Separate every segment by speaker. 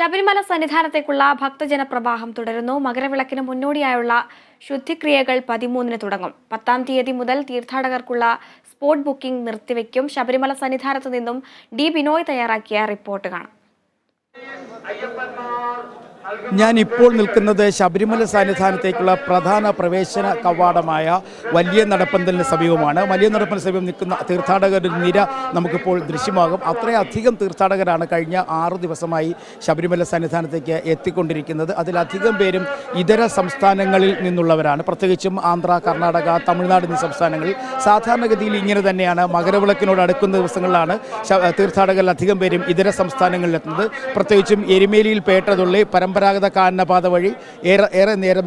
Speaker 1: ശബരിമല സന്നിധാനത്തേക്കുള്ള ഭക്തജന പ്രവാഹം തുടരുന്നു. മകരവിളക്കിന് മുന്നോടിയായുള്ള ശുദ്ധിക്രിയകൾ പതിമൂന്നിന് തുടങ്ങും. പത്താം തീയതി മുതൽ തീർത്ഥാടകർക്കുള്ള സ്പോട്ട് ബുക്കിംഗ് നിർത്തിവെക്കും ശബരിമല സന്നിധാനത്തു നിന്നും ഡി ബിനോയ് തയ്യാറാക്കിയ റിപ്പോർട്ട് കാണാം.
Speaker 2: ഞാൻ ഇപ്പോൾ നിൽക്കുന്നത് ശബരിമല സന്നിധാനത്തേക്കുള്ള പ്രധാന പ്രവേശന കവാടമായ വലിയ നടപ്പന്തലിന് സമീപമാണ്. വലിയ നടപ്പന്തലിന് സമീപം നിൽക്കുന്ന തീർത്ഥാടകരുടെ നിര നമുക്കിപ്പോൾ ദൃശ്യമാകും. അത്രയധികം തീർത്ഥാടകരാണ് കഴിഞ്ഞ ആറു ദിവസമായി ശബരിമല സന്നിധാനത്തേക്ക് എത്തിക്കൊണ്ടിരിക്കുന്നത്. അതിലധികം പേരും ഇതര സംസ്ഥാനങ്ങളിൽ നിന്നുള്ളവരാണ്. പ്രത്യേകിച്ചും ആന്ധ്ര കർണാടക തമിഴ്നാട് എന്നീ സംസ്ഥാനങ്ങളിൽ സാധാരണഗതിയിൽ ഇങ്ങനെ തന്നെയാണ്. മകരവിളക്കിനോട് അടുക്കുന്ന ദിവസങ്ങളിലാണ് തീർത്ഥാടകരിൽ അധികം പേരും ഇതര സംസ്ഥാനങ്ങളിലെത്തുന്നത്. പ്രത്യേകിച്ചും എരുമേലിയിൽ പേട്ടതുള്ളി പരമ്പരാഗത കാനനപാത വഴി ഏറെ ഏറെ നേരം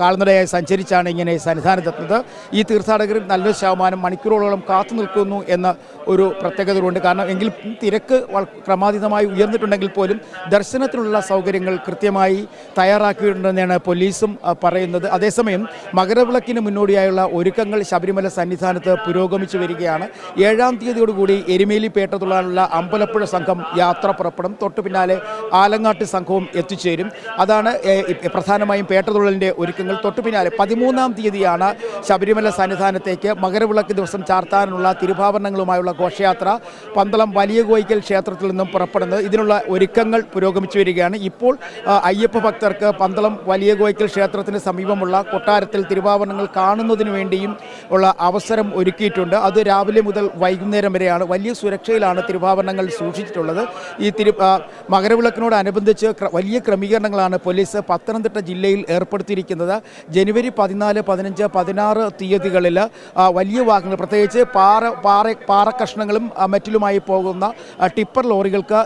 Speaker 2: കാൽനടയായി സഞ്ചരിച്ചാണ് ഇങ്ങനെ സന്നിധാനത്തെത്തുന്നത്. ഈ തീർത്ഥാടകരിൽ നല്ലൊരു ശതമാനം മണിക്കൂറുകളോളം കാത്തു നിൽക്കുന്നു എന്ന ഒരു പ്രത്യേകതയുണ്ട് കാരണം എങ്കിൽ തിരക്ക് ക്രമാതീതമായി ഉയർന്നിട്ടുണ്ടെങ്കിൽ പോലും ദർശനത്തിനുള്ള സൗകര്യങ്ങൾ കൃത്യമായി തയ്യാറാക്കിയിട്ടുണ്ടെന്നാണ് പോലീസും പറയുന്നത്. അതേസമയം മകരവിളക്കിന് മുന്നോടിയായുള്ള ഒരുക്കങ്ങൾ ശബരിമല സന്നിധാനത്ത് പുരോഗമിച്ചു വരികയാണ്. ഏഴാം തീയതിയോടുകൂടി എരുമേലി പേട്ടതുള്ളാനുള്ള അമ്പലപ്പുഴ സംഘം യാത്ര പുറപ്പെടും. തൊട്ടു പിന്നാലെ ആലങ്ങാട്ട് സംഘവും എത്തിച്ചേരും. അതാണ് ഏ, ഇ- പ്രധാനമായും പേട്ടതുള്ളലിന്റെ ഒരുക്കങ്ങൾ. തൊട്ടു പിന്നാലെ പതിമൂന്നാം തീയതിയാണ് ശബരിമല സന്നിധാനത്തേക്ക് മകരവിളക്ക് ദിവസം ചാർത്താനുള്ള തിരുഭാവരണങ്ങളുമായുള്ള ഘോഷയാത്ര പന്തളം വലിയ കോയിക്കൽ ക്ഷേത്രത്തിൽ നിന്നും പുറപ്പെടുന്നത്. ഇതിനുള്ള ഒരുക്കങ്ങൾ പുരോഗമിച്ചു വരികയാണ്. ഇപ്പോൾ അയ്യപ്പ ഭക്തർക്ക് പന്തളം വലിയ കോയിക്കൽ ക്ഷേത്രത്തിന് സമീപമുള്ള കൊട്ടാരത്തിൽ തിരുവാഭരണങ്ങൾ കാണുന്നതിന് വേണ്ടിയും ഉള്ള അവസരം ഒരുക്കിയിട്ടുണ്ട്. അത് രാവിലെ മുതൽ വൈകുന്നേരം വരെയാണ് വലിയ സുരക്ഷയിലാണ് തിരുവാഭരണങ്ങൾ സൂക്ഷിച്ചിട്ടുള്ളത്. ഈ തിരു മകരവിളക്കിനോടനുബന്ധിച്ച് വലിയ വലിയ ക്രമീകരണങ്ങളാണ് പോലീസ് പത്തനംതിട്ട ജില്ലയിൽ ഏർപ്പെടുത്തിയിരിക്കുന്നത്. ജനുവരി പതിനാല് പതിനഞ്ച് പതിനാറ് തീയതികളിൽ വലിയ വാഹനങ്ങൾ പ്രത്യേകിച്ച് പാറ പാറ പാറക്കഷ്ണങ്ങളും കഷ്ണങ്ങളും മറ്റിലുമായി പോകുന്ന ടിപ്പർ ലോറികൾക്ക്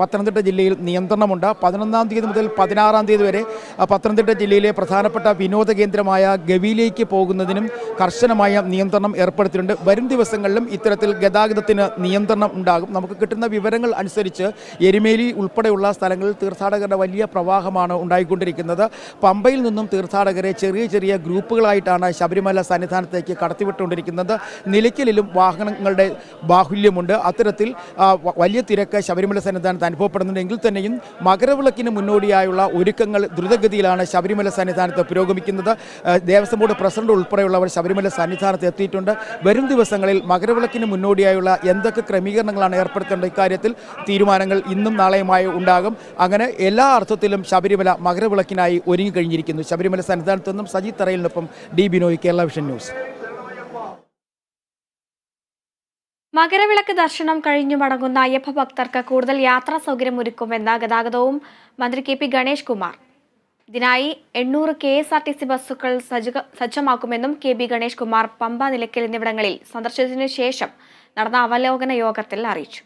Speaker 2: പത്തനംതിട്ട ജില്ലയിൽ നിയന്ത്രണമുണ്ട്. പതിനൊന്നാം തീയതി മുതൽ പതിനാറാം തീയതി വരെ പത്തനംതിട്ട ജില്ലയിലെ പ്രധാനപ്പെട്ട വിനോദ കേന്ദ്രമായ ഗവിയിലേക്ക് പോകുന്നതിനും കർശനമായ നിയന്ത്രണം ഏർപ്പെടുത്തിയിട്ടുണ്ട്. വരും ദിവസങ്ങളിലും ഇത്തരത്തിൽ ഗതാഗതത്തിന് നിയന്ത്രണം ഉണ്ടാകും. നമുക്ക് കിട്ടുന്ന വിവരങ്ങൾ അനുസരിച്ച് എരുമേലി ഉൾപ്പെടെയുള്ള സ്ഥലങ്ങളിൽ തീർത്ഥാടകരുടെ വലിയ പ്രവാഹമാണ് ഉണ്ടായിക്കൊണ്ടിരിക്കുന്നത്. പമ്പയിൽ നിന്നും തീർത്ഥാടകരെ ചെറിയ ചെറിയ ഗ്രൂപ്പുകളായിട്ടാണ് ശബരിമല സന്നിധാനത്തേക്ക് കടത്തിവിട്ടുകൊണ്ടിരിക്കുന്നത്. നിലയ്ക്കലിലും വാഹനങ്ങളുടെ ബാഹുല്യമുണ്ട്. അത്തരത്തിൽ വലിയ തിരക്ക് ശബരിമല സന്നിധാനത്ത് അനുഭവപ്പെടുന്നുണ്ടെങ്കിൽ തന്നെയും മകരവിളക്കിന് മുന്നോടിയായുള്ള ഒരുക്കങ്ങൾ ദ്രുതഗതിയിലാണ് ശബരിമല സന്നിധാനത്ത് പുരോഗമിക്കുന്നത്. ദേവസ്വം ബോർഡ് പ്രസിഡന്റ് ഉൾപ്പെടെയുള്ളവർ ശബരിമല സന്നിധാനത്ത് എത്തിയിട്ടുണ്ട്. വരും ദിവസങ്ങളിൽ മകരവിളക്കിന് മുന്നോടിയായുള്ള എന്തൊക്കെ ക്രമീകരണങ്ങളാണ് ഏർപ്പെടുത്തേണ്ടത് ഇക്കാര്യത്തിൽ തീരുമാനങ്ങൾ ഇന്നും നാളെയുമായി ഉണ്ടാകും. അങ്ങനെ എല്ലാ അർത്ഥത്തിലും ശബരിമല മകരവിളക്കിനായി ഒരുങ്ങിക്കഴിഞ്ഞിരിക്കുന്നു. ശബരിമല സന്നിധാനത്ത് നിന്നും Saji തറയിലിനൊപ്പം D Binoy Kerala vision news.
Speaker 1: Makaravilakku ദർശനം കഴിഞ്ഞു മടങ്ങുന്ന അയ്യപ്പ ഭക്തർക്ക് കൂടുതൽ യാത്രാ സൗകര്യം ഒരുക്കുമെന്ന് ഗതാഗതവും മന്ത്രി കെ പി ഗണേഷ് കുമാർ. ഇതിനായി എണ്ണൂറ് K S R T C ബസ്സുകൾ സജ്ജമാക്കുമെന്നും കെ ബി ഗണേഷ് കുമാർ പമ്പ നിലയ്ക്കൽ എന്നിവിടങ്ങളിൽ സന്ദർശിച്ചതിനു ശേഷം നടന്ന അവലോകന യോഗത്തിൽ അറിയിച്ചു.